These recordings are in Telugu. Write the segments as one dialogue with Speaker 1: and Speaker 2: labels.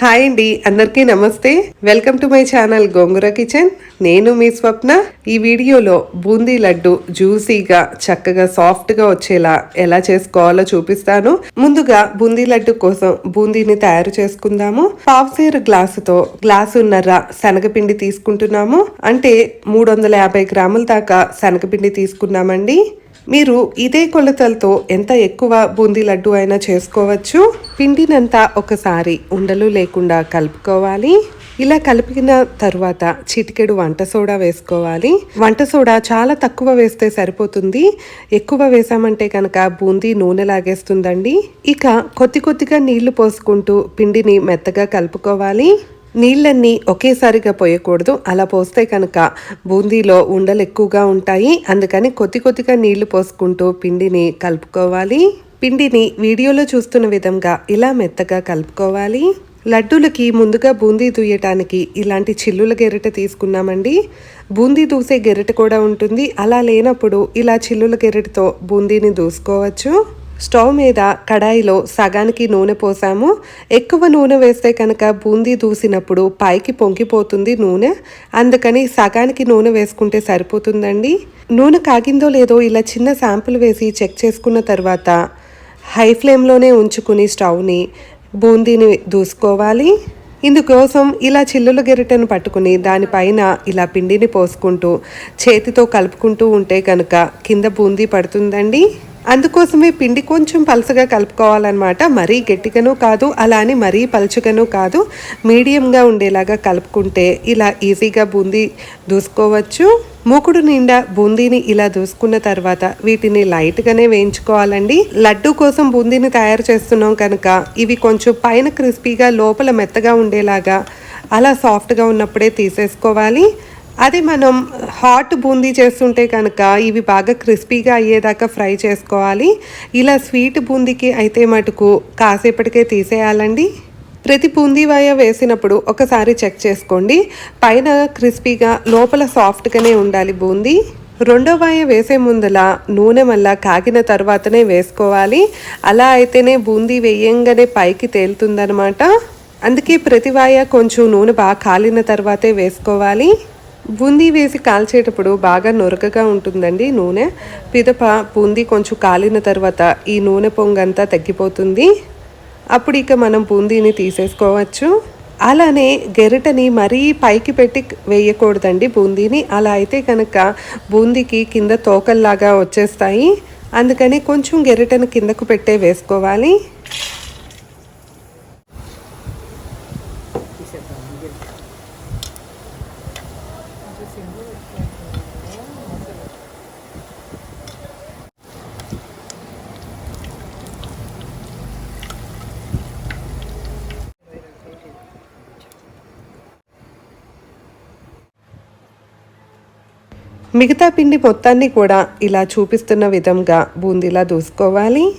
Speaker 1: హాయ్ అండి అందరికీ నమస్తే. Welcome to my channel Gongura kitchen నేను మీ స్వప్న. ఈ వీడియోలో బూందీ లడ్డు జ్యూసీగా చక్కగా సాఫ్ట్గా వచ్చేలా ఎలా చేసుకోవాలో చూపిస్తాను. ముందుగా బూందీ లడ్డు కోసం బూందీని తయారు చేసుకుందాము. పావుసేరు గ్లాసుతో గ్లాసున్నర శనగపిండి తీసుకుంటున్నాము. అంటే మూడు వందల యాభై గ్రాముల దాకా శనగపిండి తీసుకున్నామండి. మీరు ఇదే కొలతలతో ఎంత ఎక్కువ బూందీ లడ్డు అయినా చేసుకోవచ్చు. పిండినంతా ఒకసారి ఉండలు లేకుండా కలుపుకోవాలి. ఇలా కలిపిన తర్వాత చిటికెడు వంట సోడా వేసుకోవాలి. వంట సోడా చాలా తక్కువ వేస్తే సరిపోతుంది. ఎక్కువ వేసామంటే కనుక బూందీ నూనె లాగేస్తుందండి. ఇక కొద్ది కొద్దిగా నీళ్ళు పోసుకుంటూ పిండిని మెత్తగా కలుపుకోవాలి. నీళ్ళన్నీ ఒకేసారిగా పోయకూడదు. అలా పోస్తే కనుక బూందీలో ఉండలు ఎక్కువగా ఉంటాయి. అందుకని కొద్ది కొద్దిగా నీళ్ళు పోసుకుంటూ పిండిని కలుపుకోవాలి. పిండిని వీడియోలో చూస్తున్న విధంగా ఇలా మెత్తగా కలుపుకోవాలి. లడ్డూలకి ముందుగా బూందీ దూయటానికి ఇలాంటి చిల్లుల గెరిట తీసుకున్నామండి. బూందీ దూసే గెరిట కూడా ఉంటుంది. అలా లేనప్పుడు ఇలా చిల్లుల గెరిటతో బూందీని దూసుకోవచ్చు. స్టవ్ మీద కడాయిలో సగానికి నూనె పోసాము. ఎక్కువ నూనె వేస్తే కనుక బూందీ దూసినప్పుడు పైకి పొంగిపోతుంది నూనె. అందుకని సగానికి నూనె వేసుకుంటే సరిపోతుందండి. నూనె కాగిందో లేదో ఇలా చిన్న శాంపుల్ వేసి చెక్ చేసుకున్న తర్వాత హై ఫ్లేమ్లోనే ఉంచుకుని స్టవ్ని బూందీని దూసుకోవాలి. ఇందుకోసం ఇలా చిల్లుల గెరిటను పట్టుకుని దానిపైన ఇలా పిండిని పోసుకుంటూ చేతితో కలుపుకుంటూ ఉంటే కనుక కింద బూందీ పడుతుందండి. అందుకోసమే పిండి కొంచెం పలసగా కలుపుకోవాలన్నమాట. మరీ గట్టిగాను కాదు అలా అని మరీ పలుచగాను కాదు. మీడియంగా ఉండేలాగా కలుపుకుంటే ఇలా ఈజీగా బూందీ దూసుకోవచ్చు. మూకుడు నిండా బూందీని ఇలా దూసుకున్న తర్వాత వీటిని లైట్గానే వేయించుకోవాలండి. లడ్డు కోసం బూందీని తయారు చేస్తున్నాం కనుక ఇవి కొంచెం పైన క్రిస్పీగా లోపల మెత్తగా ఉండేలాగా అలా సాఫ్ట్గా ఉన్నప్పుడే తీసేసుకోవాలి. అది మనం హాట్ బూందీ చేస్తుంటే కనుక ఇవి బాగా క్రిస్పీగా అయ్యేదాకా ఫ్రై చేసుకోవాలి. ఇలా స్వీట్ బూందీకి అయితే మటుకు కాసేపటికే తీసేయాలండి. ప్రతి బూందీ వాయ వేసినప్పుడు ఒకసారి చెక్ చేసుకోండి. పైన క్రిస్పీగా లోపల సాఫ్ట్గానే ఉండాలి బూందీ. రెండో వాయ వేసే ముందల నూనె మళ్ళా కాగిన తర్వాతనే వేసుకోవాలి. అలా అయితేనే బూందీ వేయంగానే పైకి తేలుతుందనమాట అందుకే ప్రతి వాయ కొంచెం నూనె బాగా కాలిన తర్వాతే వేసుకోవాలి. బూందీ వేసి కాల్చేటప్పుడు బాగా నొరకగా ఉంటుందండి నూనె. పిదప బూందీ కొంచెం కాలిన తర్వాత ఈ నూనె పొంగంతా తగ్గిపోతుంది. అప్పుడు ఇక మనం బూందీని తీసేసుకోవచ్చు. అలానే గెరిటని మరీ పైకి పెట్టి వేయకూడదండి బూందీని. అలా అయితే కనుక బూందీకి కింద తోకల్లాగా వచ్చేస్తాయి. అందుకని కొంచెం గెరిటను కిందకు పెట్టే వేసుకోవాలి. మిగతా పిండి మొత్తాన్ని కూడా ఇలా చూపిస్తున్న విధంగా బూందీలా దూసుకోవాలి.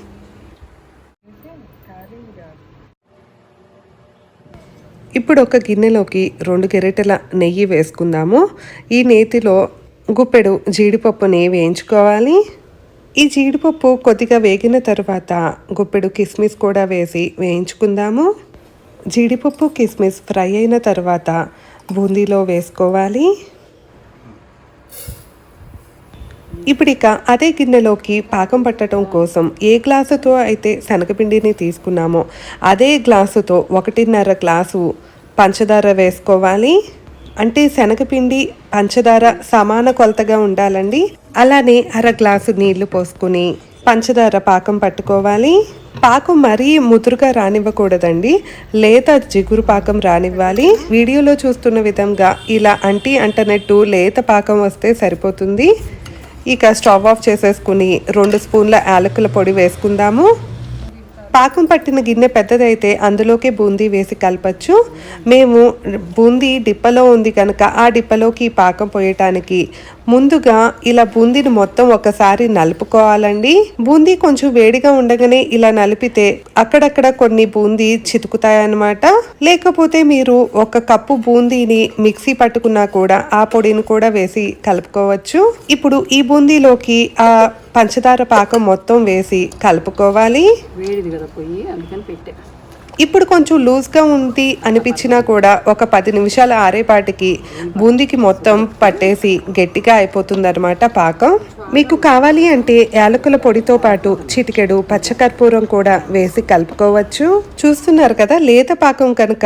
Speaker 1: ఇప్పుడు ఒక గిన్నెలోకి రెండు గెరెటల నెయ్యి వేసుకుందాము. ఈ నేతిలో గుప్పెడు జీడిపప్పుని వేయించుకోవాలి. ఈ జీడిపప్పు కొద్దిగా వేగిన తర్వాత గుప్పెడు కిస్మిస్ కూడా వేసి వేయించుకుందాము. జీడిపప్పు కిస్మిస్ ఫ్రై అయిన తర్వాత బూందీలో వేసుకోవాలి. ఇప్పుడు ఇక అదే గిన్నెలోకి పాకం పట్టడం కోసం ఏ గ్లాసుతో అయితే శనగపిండిని తీసుకున్నామో అదే గ్లాసుతో ఒకటిన్నర గ్లాసు పంచదార వేసుకోవాలి. అంటే శనగపిండి పంచదార సమాన కొలతగా ఉండాలండి. అలానే అర గ్లాసు నీళ్ళు పోసుకుని పంచదార పాకం పట్టుకోవాలి. పాకం మరీ ముదురుగా రానివ్వకూడదండి. లేత జిగురు పాకం రానివ్వాలి. వీడియోలో చూస్తున్న విధంగా ఇలా అంటి అంటనట్టు లేత పాకం వస్తే సరిపోతుంది. ఇక స్టవ్ ఆఫ్ చేసేసుకుని రెండు స్పూన్ల యాలకుల పొడి వేసుకుందాము. పాకం పట్టిన గిన్నె పెద్దదైతే అందులోకే బూందీ వేసి కలపచ్చు. మేము బూందీ డిప్పలో ఉంది కనుక ఆ డిప్పలోకి ఈ పాకం పోయటానికి ముందుగా ఇలా బూందీని మొత్తం ఒకసారి నలుపుకోవాలండి. బూందీ కొంచెం వేడిగా ఉండగానే ఇలా నలిపితే అక్కడక్కడ కొన్ని బూందీ చితుకుతాయన్నమాట. లేకపోతే మీరు ఒక కప్పు బూందీని మిక్సీ పట్టుకున్నా కూడా ఆ పొడిని కూడా వేసి కలుపుకోవచ్చు. ఇప్పుడు ఈ బూందీలోకి ఆ పంచదార పాకం మొత్తం వేసి కలుపుకోవాలి.
Speaker 2: వేడిది కదా పొయ్యి అందుకని పెట్టా.
Speaker 1: ఇప్పుడు కొంచెం లూజ్గా ఉంది అనిపించినా కూడా ఒక పది నిమిషాల ఆరేపాటికి బూందీకి మొత్తం పట్టేసి గట్టిగా అయిపోతుందన్నమాట పాకం. మీకు కావాలి అంటే యాలకుల పొడితో పాటు చిటికెడు పచ్చకర్పూరం కూడా వేసి కలుపుకోవచ్చు. చూస్తున్నారు కదా లేత పాకం కనుక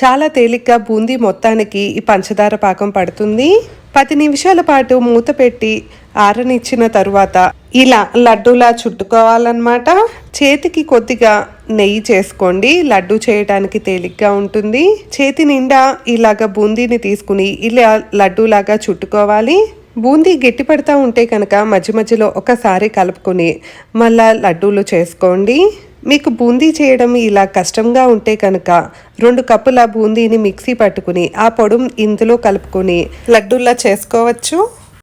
Speaker 1: చాలా తేలిగ్గా బూందీ మొత్తానికి ఈ పంచదార పాకం పడుతుంది. పది నిమిషాల పాటు మూత పెట్టి ఆరనిచ్చిన తరువాత ఇలా లడ్డూలా చుట్టుకోవాలన్నమాట. చేతికి కొద్దిగా నెయ్యి చేసుకోండి. లడ్డు చేయడానికి తేలిగ్గా ఉంటుంది. చేతి నిండా ఇలాగ బూందీని తీసుకుని ఇలా లడ్డూలాగా చుట్టుకోవాలి. బూందీ గట్టి పడతా ఉంటే కనుక మధ్య మధ్యలో ఒకసారి కలుపుకొని మళ్ళా లడ్డూలు చేసుకోండి. మీకు బూందీ చేయడం ఇలా కష్టంగా ఉంటే కనుక రెండు కప్పుల బూందీని మిక్సీ పట్టుకుని ఆ పొడుం ఇందులో కలుపుకొని లడ్డూలా చేసుకోవచ్చు.